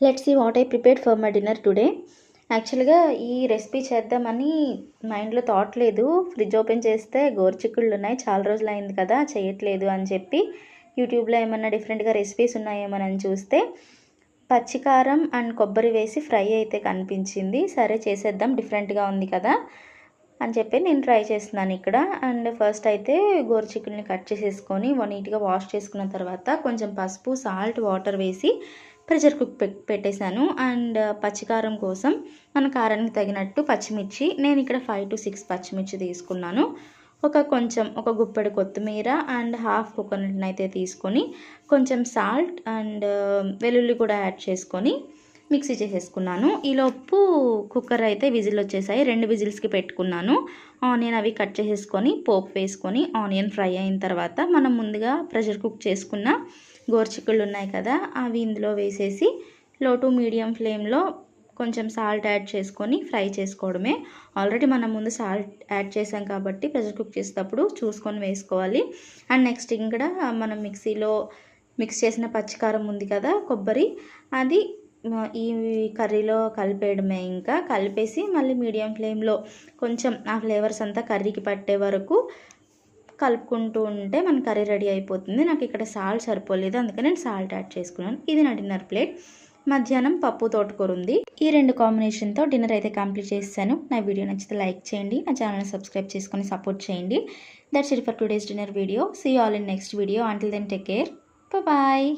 Let's see what I prepared for my dinner today యాక్చువల్గా ఈ recipe చేద్దామని మైండ్లో థాట్ లేదు. ఫ్రిడ్జ్ ఓపెన్ చేస్తే గోరుచిక్కుళ్ళు ఉన్నాయి. చాలా రోజులు అయింది కదా చేయట్లేదు అని చెప్పి యూట్యూబ్లో ఏమన్నా డిఫరెంట్గా రెసిపీస్ ఉన్నాయేమోనని చూస్తే పచ్చికారం అండ్ కొబ్బరి వేసి ఫ్రై అయితే కనిపించింది. సరే చేసేద్దాం. డిఫరెంట్గా ఉంది కదా అని చెప్పి నేను ట్రై చేస్తున్నాను ఇక్కడ. అండ్ ఫస్ట్ అయితే గోరుచిక్కుల్ని కట్ చేసేసుకొని నీట్గా వాష్ చేసుకున్న తర్వాత కొంచెం పసుపు సాల్ట్ వాటర్ వేసి ప్రెషర్ కుక్ పెట్టేశాను. అండ్ పచ్చికారం కోసం మన కారానికి తగినట్టు పచ్చిమిర్చి నేను ఇక్కడ ఫైవ్ టు సిక్స్ పచ్చిమిర్చి తీసుకున్నాను. ఒక కొంచెం ఒక గుప్పెడు కొత్తిమీర అండ్ హాఫ్ కోకోనట్ని అయితే తీసుకొని కొంచెం సాల్ట్ అండ్ వెల్లుల్లి కూడా యాడ్ చేసుకొని మిక్సీ చేసేసుకున్నాను. ఈలోపు కుక్కర్ అయితే విజిల్ వచ్చేసాయి. రెండు విజిల్స్కి పెట్టుకున్నాను. ఆనియన్ అవి కట్ చేసేసుకొని పోపు వేసుకొని ఆనియన్ ఫ్రై అయిన తర్వాత మనం ముందుగా ప్రెషర్ కుక్ చేసుకున్న గోరుచిక్కుళ్ళు ఉన్నాయి కదా అవి ఇందులో వేసేసి లో టు మీడియం ఫ్లేమ్లో కొంచెం సాల్ట్ యాడ్ చేసుకొని ఫ్రై చేసుకోవడమే. ఆల్రెడీ మనం ముందు సాల్ట్ యాడ్ చేసాం కాబట్టి ప్రెషర్ కుక్ చేసేటప్పుడు చూసుకొని వేసుకోవాలి. అండ్ నెక్స్ట్ ఇక్కడ మనం మిక్సీలో మిక్స్ చేసిన పచ్చికారం ఉంది కదా కొబ్బరి అది ఈ కర్రీలో కలిపేయడమే ఇంకా. కలిపేసి మళ్ళీ మీడియం ఫ్లేమ్లో కొంచెం ఆ ఫ్లేవర్స్ అంతా కర్రీకి పట్టే వరకు కలుపుకుంటూ ఉంటే మన కర్రీ రెడీ అయిపోతుంది. నాకు ఇక్కడ సాల్ట్ సరిపోలేదు. అందుకే నేను సాల్ట్ యాడ్ చేసుకున్నాను. ఇది నా డిన్నర్ ప్లేట్. మధ్యాహ్నం పప్పు తోటకూర ఉంది. ఈ రెండు కాంబినేషన్తో డిన్నర్ అయితే కంప్లీట్ చేశాను నా వీడియో నచ్చితే లైక్ చేయండి. నా ఛానల్ని సబ్స్క్రైబ్ చేసుకొని సపోర్ట్ చేయండి. That's it for today's dinner video. See all in next video until then take care bye